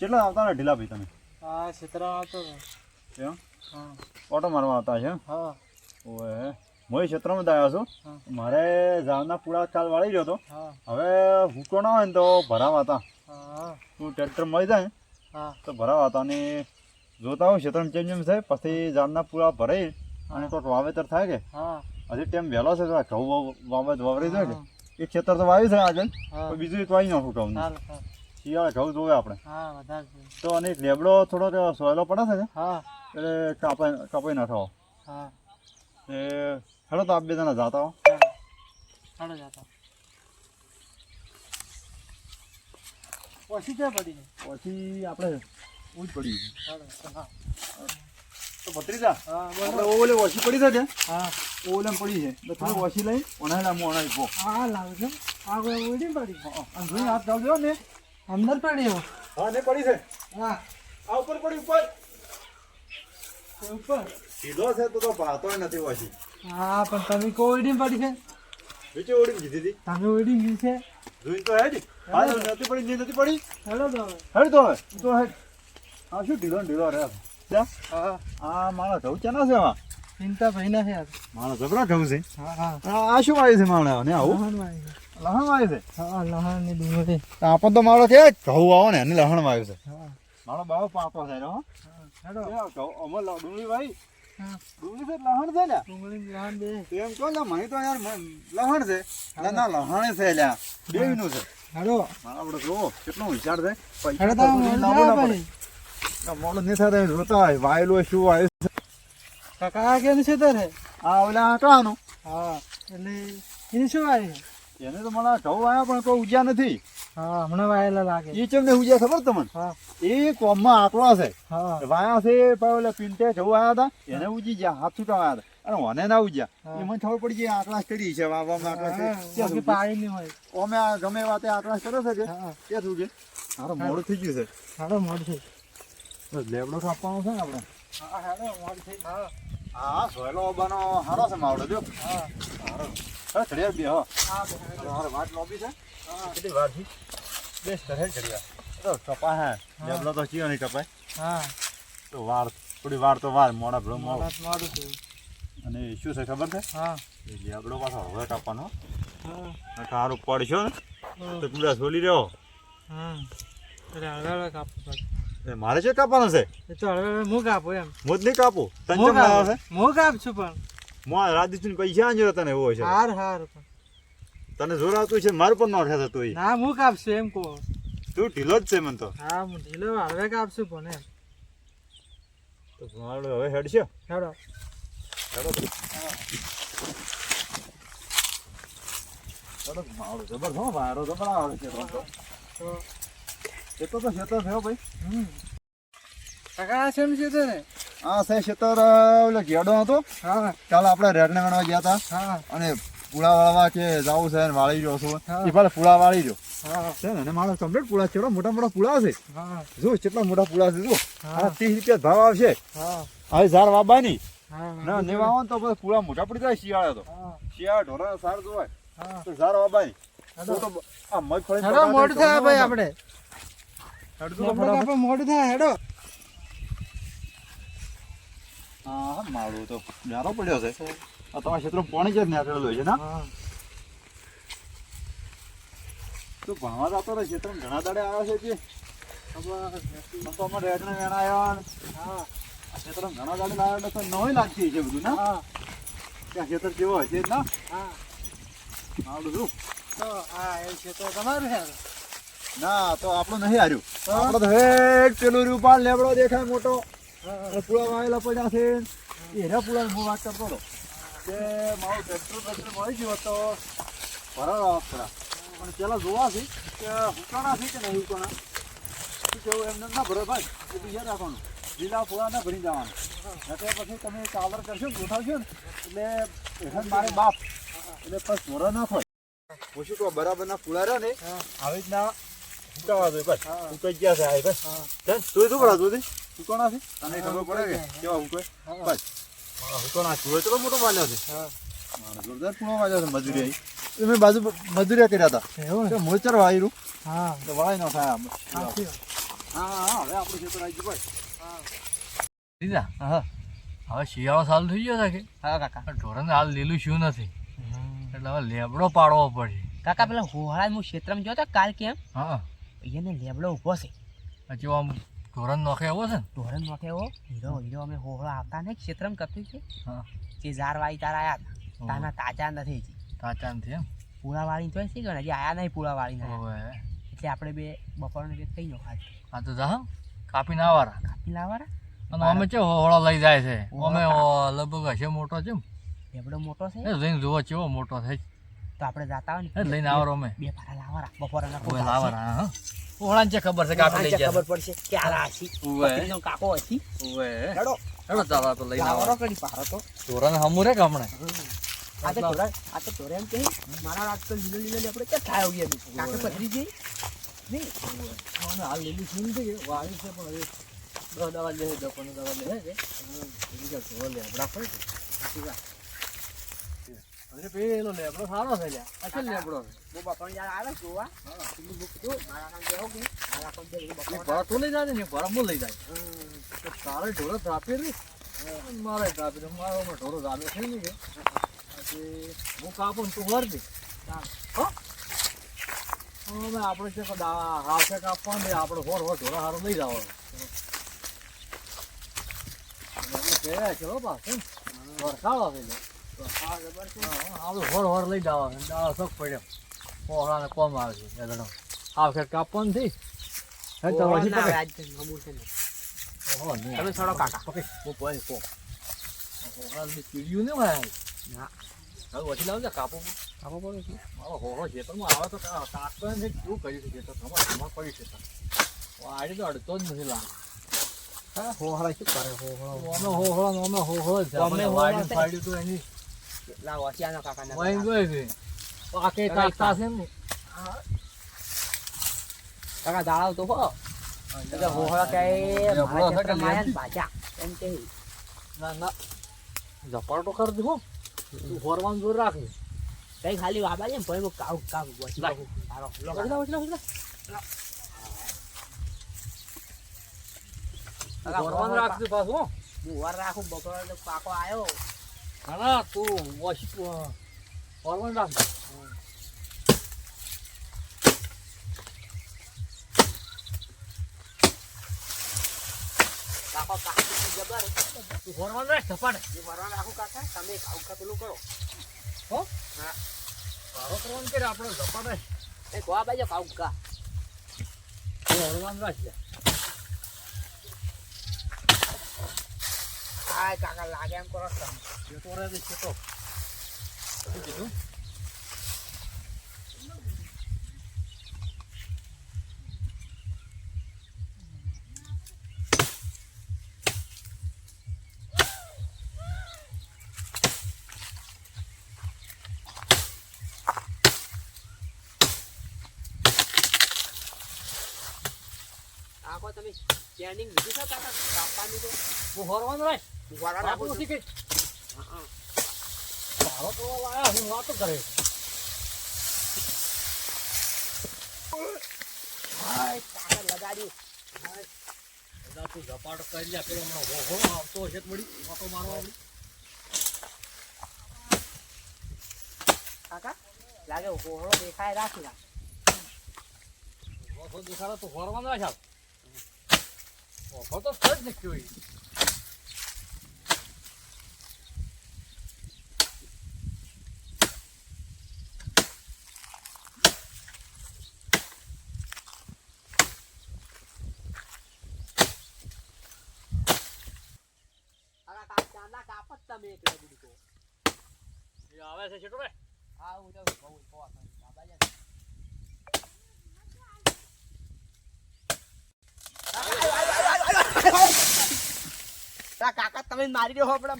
કેટલા આવતા ને ઢીલા ભાઈ તમે? આ ક્ષેત્રમાં આવતો. એમ? હા. ઓટો મારવા આવતા છે? હા. ઓએ મોય ક્ષેત્રમાં આવ્યો છું. મારે ઝાડના પૂળા કાલ વાળી ગયો હતો. હવે હુકો ના હોય ને તો ભરાવા હતા તું ટ્રેક્ટર મળી જાય તો ભરાવા હતા અને જોતા હોય ક્ષેત્રમાં ચેન્જ એમ થાય પછી ઝાડના પૂળા ભરાઈ અને તો વાવેતર થાય કે? હજી ટાઈમ વહેલો છે તો ઘઉં વાવેત વાવરી જાય કે? એક ક્ષેત્ર તો વાવ્યું છે આગળ. બીજું એક વાવી નાખું ઘઉં. શિયાળે ઘઉં જોવે આપણે. હા વધારે છે. તો અને લેબડો થોડો સોયલો પડે છે ને? હા. એટલે કાપાઈ કાપાઈ નાખો હા. એ હેડો તો આપ બે જણા જાતા હો. ચાલો જાતા પછી ક્યાં પડી પછી આપણે ઉજ પડી હા. તો ભત્રીજા હા આપણે ઓલે ઓછી પડી છે ને હા. ઓલે પડી છે. તો થોડી ઓછી લઈ મો ઓનાય પો. હા લાવજો આ કોઈ ઓછી પડી અને જોઈ હાથ ચાલજો ને. અંદર પડી હો. હા ને પડી છે? હા. આ ઉપર પડી ઉપર? ઉપર. સીધો છે તો તો પાતોય નથી વાસી હા પણ તમે કોઈ ઓડી પડી છે? બીજી ઓડી દીધી હતી. તમે ઓડી ગઈ છે? જોઈ તો હે જ હા નથી પડી ની નથી પડી. હેલો તો હેડ તો હવે. તો હેડ. આ શું ઢીલો ઢીલો રે જા. હા. આ મારા ઘઉં ચાના છે આમાં? ચિંતા ભાઈ ના છે મારા જબરા ઘઉં છે. હા હા. આ શું વાય છે મારા ને આવું? લહણ વાય છે? હા લહણની ડુંગળી. આપણ તો મારો છે ઘઉં આવો ને એને લહણ વાયું છે. હા. મારો બાવો પાપો છે રો લ- ડુંગળી ભાઈ ડુંગળી છે લહણ છે લ્યા? ડુંગળી લહણ બે. એમ કહો ને મને તો યાર લહણ છે. ના ના લહણ છે લ્યા. બેયનું છે. હેલો મારા આપડે જોવો કેટલો વિચાર છે. હેડો હેલો તો તો બધું ના મોડું નહીં થાય તો જોતા હોય વાયેલું શું વાયું છે. કાકા કેમ છે તારે? આ ઓલા આંકડાનું. હા એટલે એને શું વાય? એને તો મને ઘઉં વાયા પણ કોઈ ઉજ્યા નથી. હા હમણાં વાયેલા લાગે. એ ચેમ ને ઉજ્યા ખબર તમને? હા. એ કોમમાં આંકડો છે. હા. વાયા છે પેલા પિન્ટે ઘઉં વાયા હતા એને ઉજી ગયા હાથ છૂટા આવ્યા હતા. અને મને ના ઉજ્યા. એ મને ખબર પડી ગઈ આંકડા કરી છે વાવવામાં આંકડા છે? પાણી નહીં હોય. અમે ગમે વાતે આંકડા કરે છે કે? કે ક્યાં કે મારો મોડું થઈ ગયું છે. મારો મોડું થઈ લેબડો કાપવાનો છે ને આપણે. હા હેલો મોડું થઈ હા. હા સોયલો બનો હારો છે માવડો જો. હા હારો હા ચડિયા બે હો. હા બે. વાત લોબી છે. હા. કેટલી વારથી? બેસ કરે ચડિયા. તો કપા હે. લેબડો તો ચિયો નહીં કપાય. હા. તો વાર થોડી વાર તો વાર મોડા ભલો મોડા. મોડું અને શું છે ખબર છે? હા. લેબડો પાછો હવે કાપવાનો. હા. સારું પડશો ને તો સોલી રહ્યો. હા. એટલે હળવે હળવે કાપવું પડે એ મારે છે કાપવાનો છે? એ તો હળવે હું કાપું એમ. હું જ નહીં કાપું? તને હું કેમ છે કાપું? હું કાપશું પણ. મોં રાજદીપ પૈસા આંજો તને એવો છે? હાર હાર પણ. તને જોર આવતું છે મારું પણ નોખે થતો તું ના હું કાપશું એમ કહો. તું ઢીલો જ છે મને તો. હા હું ઢીલો હળવે કાપશું પણ એમ. તો મારું હવે હેડ છે. હેડો. માવડો જબર હો મારો જબર આવે છે તો. તો તો તો ખેતર થયો ભાઈ. કાકા શેમ છે? ને આ છે ખેતર ઓલો ઘેડો હતો. હા. કાલ આપણે રેડને ગણવા ગયા હતા. હા. અને પુળા વાળવા કે જાવું છે ને વાળી રહ્યો છું. એ ભલે પુળા વાળી રહ્યો. છે ને મારો કમ્પ્લીટ પુળા છે મોટા મોટા પુળા છે. જો કેટલા મોટા પુળા છે જો ત્રીસ રૂપિયા ભાવ આવશે. હવે ઝાડ વાબાની ના નેવા આવે તો પછી પુળા મોટા પડી જાય શિયાળે તો. શિયાળા ઢોરા સાર જોવાય. તો ઝાડ વાબાની હેડો. તો આ મગફળી મોડું થાય ભાઈ આપણે હેડો તો આપણે ફટાફટ. આપણે મોડું થાય હેડો. હા હા, તો ન્યારો પડ્યો છે. આ તમારા ક્ષેત્રમાં પાણી જ નાખેલું છે ના? તો ભણવા જતો રહે ક્ષેત્રમાં ઘણા દાડે આવ્યો છે કે? તો અમારે રેડને વેણા આવ્યા હા. આ ક્ષેત્રમાં ઘણા દાડે લાવ્યા તો નવાઈ લાગતી છે બધું ના? આ ક્ષેત્ર કેવો હોય જ ના? હા. મારું શું તો આ એ તો તમારું છે ના તો આપણું નહીં હાર્યું. આપણો તો હેડ પેલું રૂપાલ લેબડો દેખાય મોટો. પૂળા વાયેલા પડ્યા છે. એના પૂળા હું વાત કરતો હતો. કે મારું ટ્રેક્ટર ટ્રેક્ટર મળી ગયું તો ભરાવા ખરા પણ પેલા જોવા છે કે હુકાણા છે કે નહીં હુકાણા? શું કેવું એમને ના ભરે ભાઈ એ બીજા રાખવાનું. લીલા પૂળા ના ભરી જવાનું એટલે પછી તમે કાવર કરશો ને ગોઠવશો ને એટલે મારે બાપ. એટલે પછી મોરા નાખો. હું શું કહું બરાબર ના પુળા રહ્યા ને? આવી રીતના હુકાવા દો બસ. હા. હુકાઈ ગયા છે બસ. હા. ચાલ તું શું ભરા તું હુકોણા છે તને ખબર પડે કે કેવા હુકોય બસ. મોટો વાલ્યો છે? જોરદાર પૂણો વાલ્યો છે મજૂરી આવી એ મેં બાજુ મજૂરિયા કર્યા હતા. તો મોચર વાયરું. હા. તો વાય ન થાય. હા હા હવે આપણું ખેતર આવી હા. હવે શિયાળો સારું થઈ ગયો કે? હા કાકા. ઢોરને હાલ લીલું શું નથી. એટલે હવે લેબડો પાડવો પડે કાકા પેલા હોળા હું ક્ષેત્રમાં જોતો કાલ કેમ? હા. એને લેબડો ઊભો છે. પછી આમ ઢોરન નોખે એવો છે ને? ધોરણ નોખે એવો? હીરો હીરો અમે હોળો આવતા ને ક્ષેત્રમ કરતું છે. જે ઝાર વાળી તારા આવ્યા હતા. તાના તાજા નથી હજી. તાચા નથી એમ? પૂળા વાળી તો હજી આયા નહીં પૂળા વાળી એટલે આપણે બે બપોરને બે કઈ નો હા તો જા કાપી ના વાળા કાપી લાવવાના અને અમે ચો હોળો લઈ જાય છે. અમે ઓ- લગભગ હશે મોટો છે લેબડો મોટો છે? એ લઈને જોવો કેવો મોટો થાય તો આપણે જાતા હોય ને લઈને આવો અમે બે ભાડા લાવવાના. બપોરના ઓવે લાવવાના હા. ઓળાન છે ખબર છે કાકો લઈ જાય ખબર પડશે કે આ રાશી. ઉવે કાકો હતી ઉવે હેડો. હેડો ચાલો તો લઈને આવો. કરી પારો તો. ઢોરને હમું રે કે હમણે? આ તો ચોરા આ તો ચોરે એમ કે મારા રાત તો લીલો લીલો આપણે કે થાય આવીએ કાકે પથરી ગઈ? નહીં. અને હાલ લીલી છે વાળી છે પણ હવે દસ દવા લે પંદર દવા લે છે બીજા કાંઈ લે લેબડા પડે વાત. પેલો લેબડો સારો છે લ્યા. શું લેબડો છે? બહુ બાપાને યાર આવે જોવા. પેલું બુક જો મારા કામ બેહો કે મારા કામ બે એક બપોર તો લઈ જાય ને ભરા ભરત લઈ જાય. તો તારે ઢોરો ધ્રાપી રે? મારે ધ્રાપી રે. મારો હમણાં ઢોરો થઈ નહીં કે પછી હું કાપું ને તું વર દે હો? આપણે છે કે હાથે કાપવા દે આપણે હોર હોર ઢોરો હારો લઈ જવાનો. ચલો પાછું. વરસાદ જાય આપણે હોળ હોર લઈ જવા દાળ શોખ પડ્યો પોહળાને કોમ આવે છે દડો આ વખત કાપવાનું થઈ હે તો હજી પકડ. તો તમે સડો કાકા પકડ. હું ને ભાઈ ના. હવે લાવજો કાપો કાપો પડે છે મારો હોળો આવે તો કાપતો ને કેવું કર્યું છે ખેતર તમારે તમારે પડી છે આડી તો અડતો જ નથી લાગે હોહળા શું કરે હોહળો હોહળો હોહળો હોહળો વાડીને છે. ફાડ્યું તો એની લાવ અચાનક કાકા ના વાઈ ગઈ છે પાકે કાપતા છે ને કાકા દાળાવ તો હો એટલે હોહળા કે લેબડી? બાજા એમ કે ના ના ઝપાટો કરી દો તું ફરવાનું જોર રાખે કઈ ખાલી વાબા છે ભાઈ કાવ કાવ વચી. લઉં. તારો લો વચલા, કાકા. વચલા, વચલા. કાકા, હોહળા રાખજે પાછું હો. હું વાર રાખું બપોરે કાકો આવ્યો ના ના તું વોશ ફરવાનું રાખજે કાકો કાકા તો જબર તું ફરવાનું રાખ ઝપાટે હું વરવા રાખું કાકા તમે કાવ કા પેલું કરો સારો કરવાનું કે આપણે ઝપાટે એ ગોવા બાજુ કાવ કા ફરવાનું રાખજે હાય કાકા તમે સ્ટેન્ડિંગ લીધી છે કાકા કાપવાની તો રાખ. હું વરવા આપણે રાખું ઓછી છું. હા. તો લાયા, હું વાતો કરે. હાય, કાકા લગાડ્યું બધા તું ઝપાટો કરી લે, પેલો હમણાં હોહળો આવતો હશે વળી વાતો મારવા કાકા લાગે હોળો દેખાય રાખી રાખ વાતો દેખાડો તો હોરવાનો રાખ છે એક રબડી તો એ આવે છે છેટો રે. હા હું જાઉં બહુ કહો બાબા જા તા કાકા તમે મારી રહ્યો આપડા?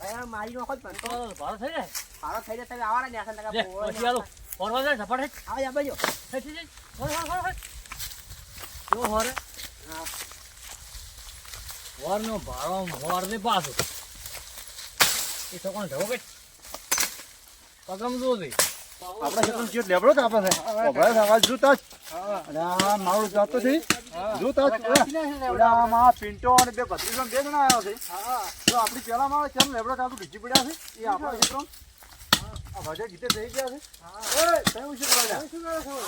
તમે મારી નોખો તો ભારો થઈ જાય. ભારો થઈ જાય તમે આવવાના ન્યાસન ટકા પછી હેઠ. આવે જા બાજુ હેઠ, હેઠ, હેઠ. ફર, ફર, ફર, ફર. જો હોરે. હા ભારો હોર ને પાછો. એ છોકરાને ઢવો કે. પગમ જો દે. આપણા ખેતરમાં જે લેબડો કાપે છે. ઓભળાય છે, આવાજ જોતા જ. અને આ મારું જાતો છે. જોતા ઓલા આમાં પિન્ટો અને બે ભત્રીસો બે જણા આવ્યા છે. તો આપણી પેલા માં કેમ લેબડો કાકુ ઢીચી પડ્યા છે? એ આપણા ક્ષેત્રો ભજે ગીતે થઈ ગયા છે. એ કયું છે? બોલા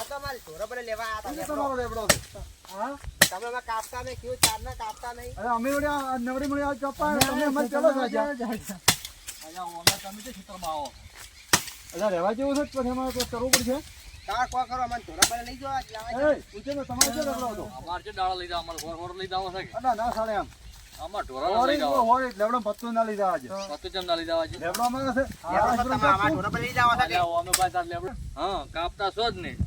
આ તો મારી ઢોરો બને લેવા આયા એ તમારો લેબડો. છે. તમે એમાં કાપતા નહીં કેવું ચારના કાપતા નહીં? અરે અમે નવરી મળી આ કપા તમે જ ઓમે તમે જે આવો એટલે રહેવા જેવું છે જ પછી અમારે કંઈક કરવું પડશે. કરો? મને લઈ જવા લાવા એ ને તમારે શું અમારે જે દાડા લઈ જાવ અમારે હોર હોર લઈ જાવ છે ના ના સાડે આમ. અમાર ઢોરા લઈ હોરી જાવ હોરી લેબડો પત્તું ના આજે ચમ ના લઈ જાવ આજે છે. તો ઢોરો બને લઈ જવા ઓમે ભાઈ તાર લેવડો હા કાપતા છો જ નહીં.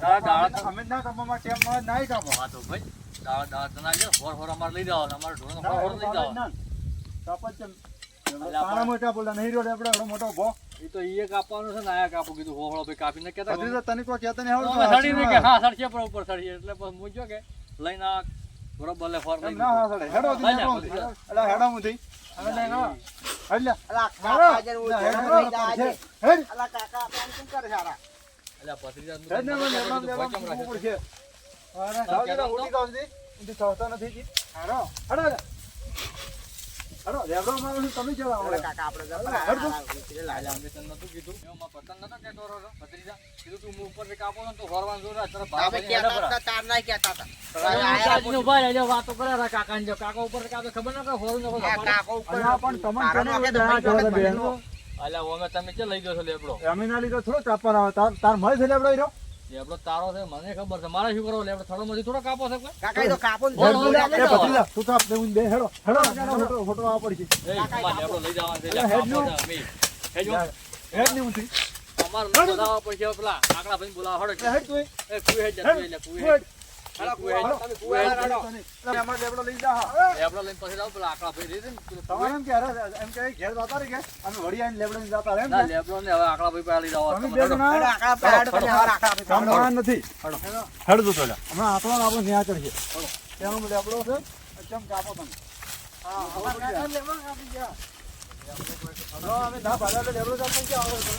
દાડા દાડા અમે ના કાપવામાં ટેમ મળે ના કાપો. તો ભાઈ દાડા દાડા ના જે હોર હોર અમારે લઈ જાવ અમારે ઢોરો હોર હોર લઈ જાવ તારા મોટા બોલા નહીં રહ્યો લેબડો મોટો ભો એ તો ઈએ કાપવાનું છે ને આયા કાપું કીધું હોળો ભાઈ કાપીને કેતા બધી તો તને કોઈ કહેતા નહીં આવડતું સડી ને કે હા સડશે પર ઉપર સડીએ એટલે પછી હું કે લઈને આ બરોબર લે ફોર એમ ના સડે હેડો થી હેડો થી હેડો મુથી હવે લઈ ગયો હેડ અલા કાકા જન હું હેડ ઢોરો લઈ જવા આજે. હેડ અલા કાકા આપણે આમ કરે સારા એટલે પથરી હેડ ને મને લેબડો લેબડો પડશે અરે જાવ જરા ઉડી જાવ જી ઉડી થતા નથી જી હેડો હેડો લે. હેડો લેબડો મારો છે તમે ચલાવો અલા કાકા આપણે જવા હેડ તું. અમે તને નતું કીધું. એમાં માં પતંગ નતો કેતો રો પથરીજા કીધું તું ઉપરથી કાપો ને તો હોરવાનું જોર અમે તાર ના કહેતા હતા વાતો કરે કાકા ને કાકા ઉપર કાપે ખબર ના કે હોરું ઉપર પણ તમને તમે લઈ ગયો છો લેબડો? અમે ના લીધો થોડો તાર તાર મળે છે લેબડો ઈરો લેબડો તારો છે મને ખબર છે. મારે શું કરવો? લેબડો થોડો માંથી થોડો કાપો છે કાકા તો કાપો ને બોલ, ઢોરો બોલ, લઈ બોલ. જવા. ભત્રીજા, તું કાપ દે હું બે હેડો હેડો ફોટો ફોટો આવવા પડશે. એ તમારે લેબડો લઈ જવાનો છે અલ્યા, એટલે હેડનું. કાપો છે અમે. હેડની ઊંધી અમારે બોલાવા પડશે પેલા આકડા ભાઈ બોલાવવા. હળો હેડ તું. એ કુએ હેડ જતું એટલે કુએ કામ નથી. હેડ. તું હમણાં આપણો આપણો ન્યાય કરશે તેનો લેબડો છે ચમ કાપો તમે. હા કાકા લેબડો કાપી ગયા. હવે દા ભાડા લેબડો કાપી ગયા આવે તમે.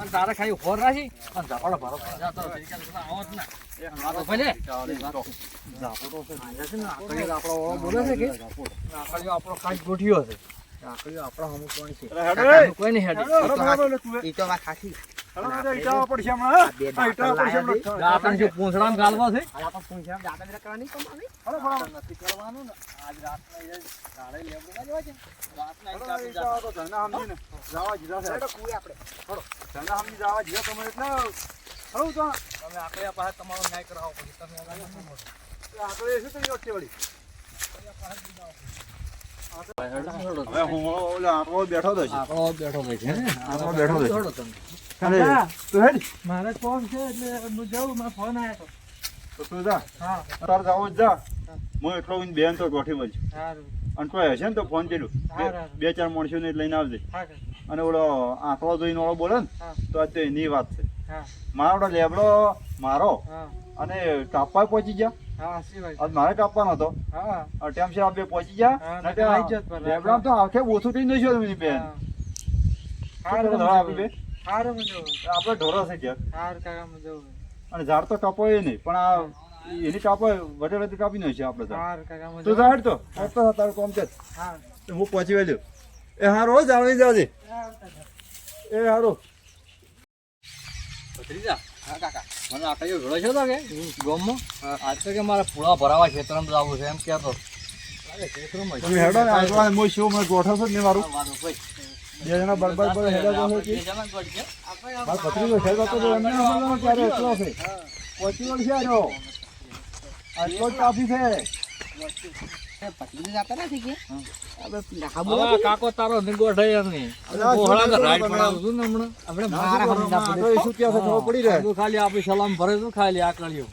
અને તારે ખાલી હોર રાખી અને ઝાપડો ભરો. જાતો આવો જ ના. તો ભલે. આપણો બોલે છે કે? આપણો ખાસ ગોઠ્યો છે. લેબડું જવા છે રાતના એક કાપી તમે એટલે પાસે તમારો ન્યાય કરાવો પછી તમે આગળ શું કરો? આપણે શું કરી. હવે મારે ફોન છે એટલે હું જાઉં મારો ફોન આવ્યો તો. તું જા. હા. તારે જ જા. હું એકલો ઊંઘ બેન તો ગોઠી. સારું. અને કોઈ હશે ને તો ફોન કર્યું. બે ચાર માણસોને લઈને આવજે. અને ઓલો આંકડો જોઈને ઓળો બોલે ને તો આજે એની વાત છે. હા. મારો લેબડો મારો. અને કાપવા પહોંચી ગયા મારે કાપવાનો હતો. ટાઈમ છે આપણે પહોંચી ગયા. તો આખે ઓછું થઈ નહીં તમે બેન. હા. શું કરો તમે આપી બે? હારું આપણે ઢોરો છે જવું અને ઝાડ તો કાપો એ નહીં પણ આ એની કાપો વડે વડે કાપી નહીં છે આપણે તું. ઝાડ તો. તારું કોમ છે હા. હું પહોંચી વેલ્યો એ હારો જાણવી આવી જાજે એ હારો. ભત્રીજા, હા કાકા. મને આકડીઓ ભેળો છે તો કે? ગોમમાં? આજ તો કે મારે પૂળા ભરાવા ખેતરમાં જવું છે એમ કહેતો. તમે હેડો ને આગળ હું શું મને ગોઠવ છો નહીં મારું. બે જણા બરબાદ પર હેડા તો છે. મારો ભત્રીજો હેડો તો એમને બોલવાનો ક્યારે એકલો છે. પહોંચી વળશે આનો આટલો જ કાફી છે. કાકો તારો નહીં. પડે. ઈસુ ક્યાં છે ખબર પડી રહે આટલું ખાલી આપણી સલામ ભરે તો ખાલી આકડીઓ.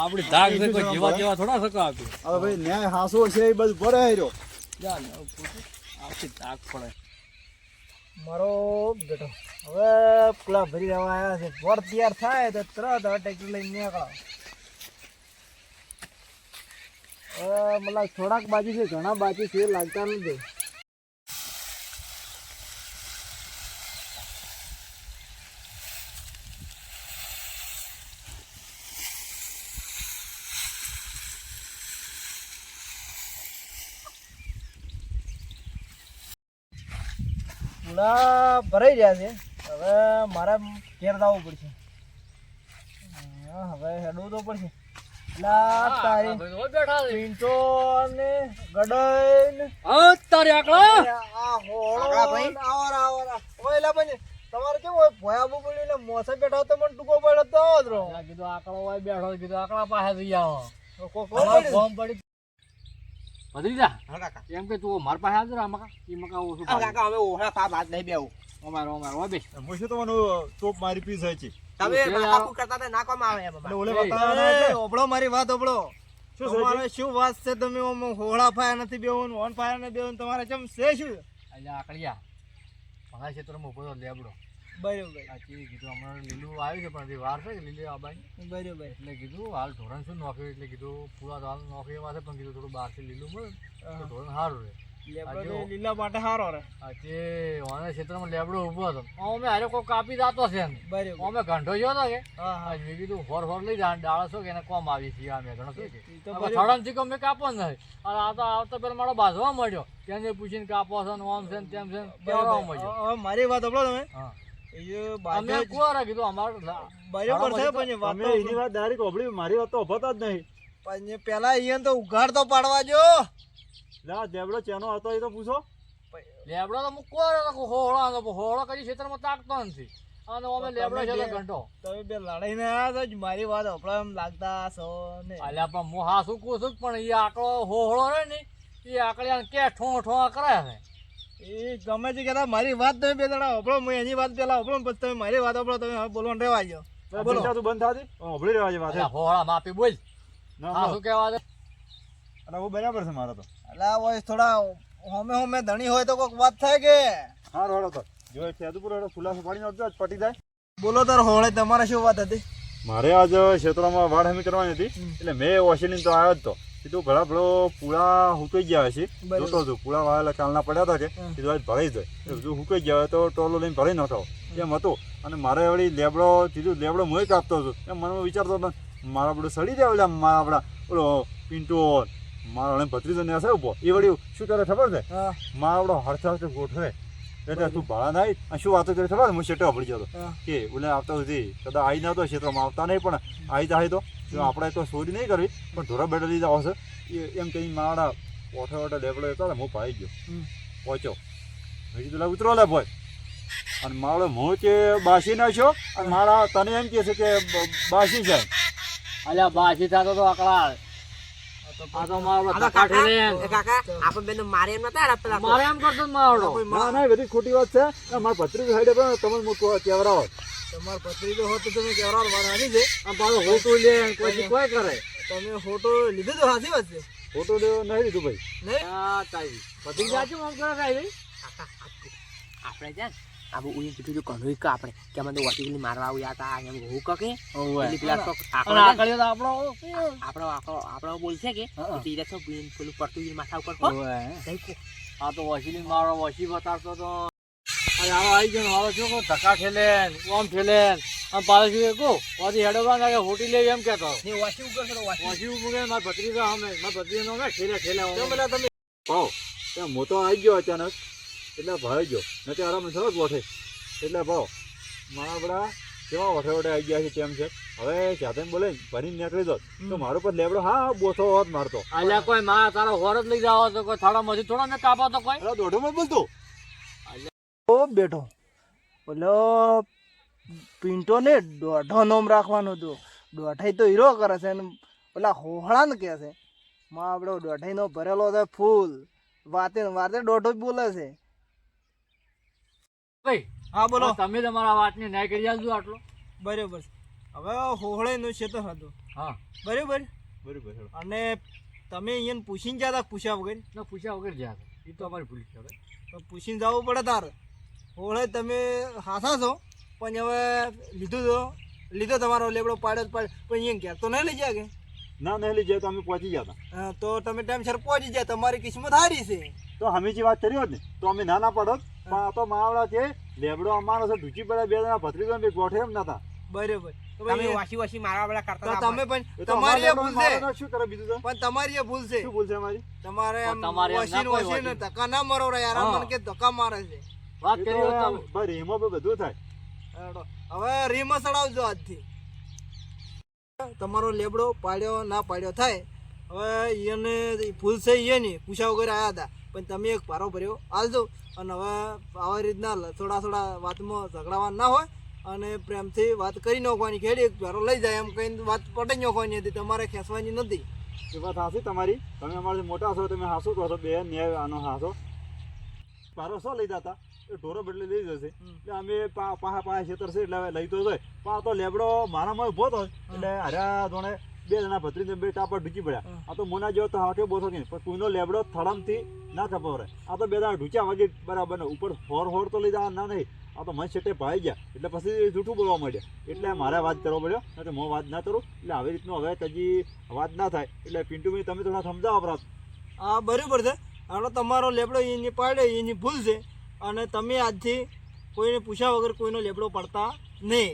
આપણી ધાક છે કોઈ જેવા જેવા થોડા શકો આપી. હવે ભાઈ ન્યાય હાસો છે એ બધું ભરે રહ્યો જા ને, હવે પૂછું. આખી તાક પડે. મારો બેટો હવે પેલા ભરી રહેવા આવ્યા છે. વર તૈયાર થાય તો તરત હવે ટ્રેક્ટર લઈને નીકળો. મતલબ થોડાક બાજુ છે, ઘણા બાજુ છે, લાગતા નથી. પૂરા ભરાઈ રહ્યા છે. હવે મારે ઘેર જવું પડશે. હવે હેડવું તો પડશે. તમારે કેવું હોય? ભોયા બોલી ને મોસે બેઠા તો મને ટૂંકો પડ્યો તો આવો જ રહો. કીધું આકડો હોય બેઠો કીધું આકડા પાસે જઈ આવો. પડી. ફોર્મ પડી પધરી જા હા કાકા. એમ કે તું માર પાસે આવજો આ મકા એ મકા ઓછું કાકા અમે ઓહળા પા બાદ નહીં બેવું અમારો અમારો. હોય બે હું શું તમારું ચોપ મારી પીસ હોય છે. તમે માથાકૂટ કરતા હતા નાખવામાં આવે એમ એટલે ઓલે બતાવવાના એટલે ઓભળો મારી વાત ઓભળો. શું છે તમારે શું વાત છે? તમે ઓમ હોળા ફાયા નથી બેવું ઓન ફાયા નથી બેવું તમારે કેમ છે શું? એટલે આકડિયા. મારા ક્ષેત્રમાં ઊભો તો લેબડો. બરોબર. આ કીધું હમણાં લીલું આવ્યું છે પણ હજી વાર છે કે લીલી આબાની બરોબર. એટલે કીધું હાલ ધોરણ શું નોકરી એટલે કીધું પૂરા તો હાલ નોકરી પાસે પણ કીધું થોડું બહારથી લીલું મળે. તો ધોરણ સારું રહે. લીલા માટે હારો રે. આ તે ક્ષેત્રમાં લેબડો ઊભો હતો. અમે હારે કોઈ કાપી જાતો છે એમ અમે ઘંટો ગયો હતો કે? હા હા. આજ મેં કીધું ફોર ફોર લઈ ડાળો છો કે એને કોમ આવી છે આ ઘણો શું કે ઈ તો હવે બરોબર. થડમથી કોઈ મેં કાપો જ નથી અને આ તો આવતો પેલા મારો બાજવા મળ્યો. તેને પૂછીને કાપો છે ને ઓમ છે ને તેમ છે ને મળ્યો. મારી વાત સાંભળો તમે. હા. અમે કુવારા કીધું અમારું લા- છે પણ વાત એની વાત ડાયરેક્ટ ઓબળી મારી વાત તો અભતા જ નહીં. પણ પેલા અહીંયા તો ઉઘાડ તો પાડવા જો. લા દેવડો ચેનો હતો એ તો પૂછો. લેબડો તો મૂકવો હોળો હોળો કદી ક્ષેત્રમાં તાકતો નથી. અને અમે લેબડો છે તો ઘંટો તમે બે લડાઈને આવ્યા છો જ મારી વાત હપડા એમ લાગતા છો ને? અલ્યા પણ હું હા શું કહું છું પણ એ આકડો હોળો રહે ને એ આકડિયા કે ઠો ઠો કરે છે. એ ગમે તે કહેતા મારી વાત તમે બે જણા હપડો હું એની વાત પેલા હપડો પછી તમે મારી વાત હપડો તમે હવે બોલવાનું રહેવા જો બોલો. તું બંધ થાતી ઓબળી રહેવા જે વાત હોળા માપી બોલ. ના હા. શું કહેવા છે અને હું બરાબર છે મારો તો. એટલે હોય થોડા હોમે હોમે ધણી હોય તો કોઈક વાત થાય કે? હા રોડો તો. જો ખેતુપુર રોડો ખુલાસો પાડી નાખજો પટી જાય. બોલો તાર હોળે તમારે શું વાત હતી? મારે આજ ક્ષેત્રમાં વાડ હમી કરવાની હતી. એટલે મેં ઓશીલીને તો આવ્યો જ તો. કીધું ભલા ભલો પૂળા હુકાઈ ગયા છે બરાબર. જોતો હતો પૂળા વાળેલા કાલના પડ્યા હતા કે. કીધું આજ ભરાઈ જાય. બધું હુકાઈ ગયા હોય તો ટોલો લઈને ભરાઈ નાખો. એમ હતું. અને મારે વળી લેબડો કીધું લેબડો મોય કાપતો હતો. એમ મને વિચારતો હતો મારા બધું સડી જાય એટલે મારા આપણા ઓલો પિન્ટો મારા હવે ભત્રીજો ને હશે ઊભો. એ વળી શું કરે ખબર છે? મારો આપડો હરખે ગોઠવે. એટલે તું ભાડા ના આવી અને શું વાતો કરી ખબર હું શેટો અપડી જતો કે ઓલે આવતા સુધી કદાચ આવી તો ક્ષેત્રમાં આવતા નહીં પણ આવી જાય તો. આપણે તો ચોરી નહીં કરવી પણ ઢોરા બેઠા લીધા આવશે એ એમ કહી મારા ઓઠે ઓઠે લેબડો હતા ને હું પાઈ ગયો. પહોંચ્યો. હજી તો ઉતરો લે ભાઈ. અને મારો મોં કે બાસી નાખ્યો અને મારા તને એમ કહે છે કે બાસી છે અલ્યા બાસી થતો તો આકડા આ તો મારો કાકા. આપણે બેન મારે એમ નતા પેલા મારે એમ કરતો જ મારો ના ના બધી ખોટી વાત છે. આ મારા ભત્રીજ પણ તમે મૂકો કેવરાઓ તમારો પત્રીજો હોત તો તમે કેવરાઓ વાત હારી છે. આમ પાછો લે કોઈ કોઈ કરે. તમે ફોટો લીધો તો સાચી વાત છે. ફોટો લેવો નહીં લીધું ભાઈ. નહીં? આ તારી. બધી જાચું આમ કરે ભાઈ આપણે છે આવું ઉઈ કીધું હતું કા કે આપણે? કે મને વટીલી મારવા આવ્યા હતા એમ હું કહે કે પેલી પેલા તો આકળ આકળ તો આપણો આપણો આપણો આપણો બોલશે કે? તીરે તો બીન પેલું પડતું માથા ઉપર કો. આ તો વસીલી મારો વસી બતાવતો તો. અરે આવો આવી ગયો હાલો શું કહું? ધક્કા ઠેલે ઓમ ઠેલે આમ પાલે છે કો પછી હેડો બાંધા કે હોટી લેવી એમ કહેતો. ને વાસી ઉપર કરો તો વાસી કે મારા ભત્રીજા સામે. મારા ભત્રીજાનો ને ઠેલે ઠેલે ઓમ. તમે ભાવ ત્યાં મોટો આવી ગયો અચાનક. એટલે ભાઈ ગયો. નથી આરામ સરસ ગોઠે. એટલે ભાવ મારા બધા કેવા વઠે વઠે આવી ગયા છે તેમ છે. હવે સાથે બોલે ભરીને નીકળી દો તો મારો પર લેબડો હા બોસો હોત મારતો અલ્યા કોઈ માં તારો હોર જ લઈ જાવ તો કોઈ થાળા માંથી થોડા ને કાપો તો કોઈ? દોઢો માં બોલતો. ઓ બેઠો. ઓલો પિન્ટો ને દોઢો નોમ રાખવાનું હતું. દોઢાઈ તો હીરો કરે છે ને પેલા હોહળા ને કે છે. માં આપણો દોઢાઈ નો ભરેલો છે ફૂલ. વાતે વાતે દોઢો જ બોલે છે. ભાઈ હા બોલો. તમે તમારા વાતને ન્યાય કરી આવજો આટલો. બરાબર હવે હોહળે નું ક્ષેત્ર હતું હા. બરાબર? બરાબર અને તમે અહીંયા પૂછીને જતા પૂછ્યા વગર? ના પૂછ્યા વગર જ્યાં એ તો અમારી ભૂલ છે તો પૂછીને જવું પડે તારે. હોળે તમે હાથા છો પણ હવે લીધું તો લીધો તમારો લેબડો પાડ્યો તો પણ અહીંયા ઘેર તો નહીં લઈ જાય કે? ના નહીં લઈ જાય તો અમે પહોંચી ગયા હતા. હા, તો તમે ટાઈમસર પહોંચી જાય તમારી કિસ્મત સારી છે. તો અમે જે વાત કરી હોત ને તો અમે ના ના પડોત. પણ આ તો માવડા છે લેબડો અમારો છે ઢૂચી પડે બે જણા ભત્રીજો બે ગોઠે એમ નતા. બરાબર. તમે વાસી વાસી મારવા વાળા કરતા તમે પણ તમારી ભૂલ છે. શું કરે બીજું તો? પણ તમારી ભૂલ છે. શું ભૂલ છે અમારી? તમારે તમારે એમ ના વસીને કોઈ વસીને વચન. ધક્કા ના મારો રે યાર મને કે ધક્કા મારે છે. વાત કરી તો હોત હવે તમે. ભાઈ રેમો બધું થાય. હેડો. હવે રીમાં ચડાવજો આજથી. તમારો લેબડો પાડ્યો ના પાડ્યો થાય. હવે એને ભૂલ છે એની પૂછા વગર આવ્યા હતા. પણ તમે એક પારો ભર્યો. હાલજો અને હવે આવા રીતના થોડા થોડા વાતમાં ઝઘડાવા ના હોય અને પ્રેમથી વાત કરી નાખવાની ખેડી એક પારો લઈ જાય એમ કહીને વાત પટાઈ નાખવાની હતી. તમારે ખેંચવાની નથી. એ વાત હાસી તમારી. તમે અમારાથી મોટા છો તમે હાસો કહો છો બે ન્યાય આનો હાસો પારો શું લઈ જતા. એ ઢોરો બદલી લઈ જશે. એટલે અમે પા- પાહા પાહા ખેતર છે એટલે લઈ તો જાય. પા તો લેબડો મારામાં ઊભો હોય. એટલે હર્યા જોણે બે જણા ભત્રીને બે ટાપર ઢૂકી પડ્યા. આ તો મોના જેવો તો હાથે બોથો કે પણ કોઈનો લેબડો થડમથી ના કપાવરે આ તો બે જણા ઢૂંચ્યા વાગે બરાબર ને ઉપર હોર હોર તો લઈ જવા ના નહીં. આ તો મને છેટે ભાઈ ગયા. એટલે પછી જૂઠું બોલવા માંડ્યા. એટલે મારે વાત કરવો પડ્યો. નહીં તો હું વાત ના કરું. એટલે આવી રીતનું હવે તજી વાત ના થાય. એટલે પિન્ટુભાઈ તમે થોડા સમજાવો પ્રાપ્ત હા બરાબર છે. હવે તમારો લેબડો એની પાડે એની ભૂલ છે. અને તમે આજથી કોઈને પૂછ્યા વગર કોઈનો લેબડો પડતા નહીં.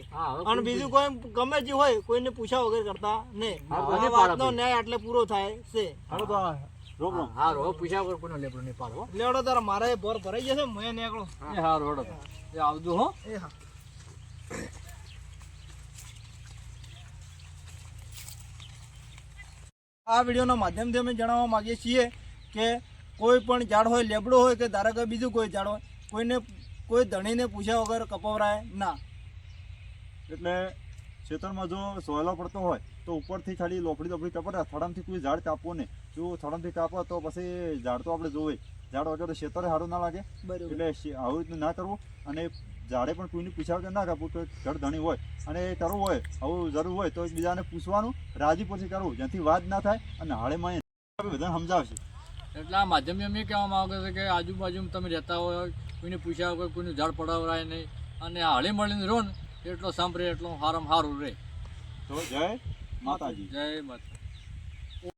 અને બીજું કોઈ ગમે જે હોય કોઈને પૂછ્યા વગર કરતા નહીં. આ વાતનો ન્યાય એટલે પૂરો થાય છે. આ રોમ રોમ હા હવે પૂછ્યા વગર કોઈનો લેબડો નહીં પાડો લેવડો તારા મારે ભર ભરાઈ જશે મેં નીકળો. એ હારું હેડો એ આવજો હો. એ હા. આ વિડીયોના માધ્યમથી અમે જણાવવા માંગીએ છીએ કે કોઈ પણ ઝાડ હોય લેબડો હોય કે ધારો કે બીજું કોઈ ઝાડ હોય કોઈને કોઈ ધણીને પૂછ્યા વગર કપાવરાય? ના. એટલે ખેતરમાં જો સોયલો પડતો હોય તો ઉપરથી ખાલી લોકડી લોપડી કપડે થડમથી કોઈ ઝાડ કાપવો નહીં. જો થડમથી કાપો તો પછી ઝાડ તો આપણે જોવે. ઝાડ વગર તો ખેતરે સારું ના લાગે. બરાબર. એટલે આવું રીતનું ના કરવું. અને ઝાડે પણ કોઈને પૂછ્યા વગર ના કાપવું તો ઘર ધણી હોય અને એ કરવું હોય આવું જરૂર હોય તો બીજાને પૂછવાનું રાજી પછી કરવું. જેથી વાત ના થાય અને હાળેમાં માં બધાને સમજાવશે. એટલે આ માધ્યમથી અમે કહેવા માંગે છે કે આજુબાજુ તમે રહેતા હોય કોઈને પૂછ્યા વગર કોઈનું ઝાડ પડાવરાય નહીં. અને હળી મળીને રહો ને એટલો સાંભળે એટલો સારામાં સારું રહે. તો જય માતાજી. જય માતા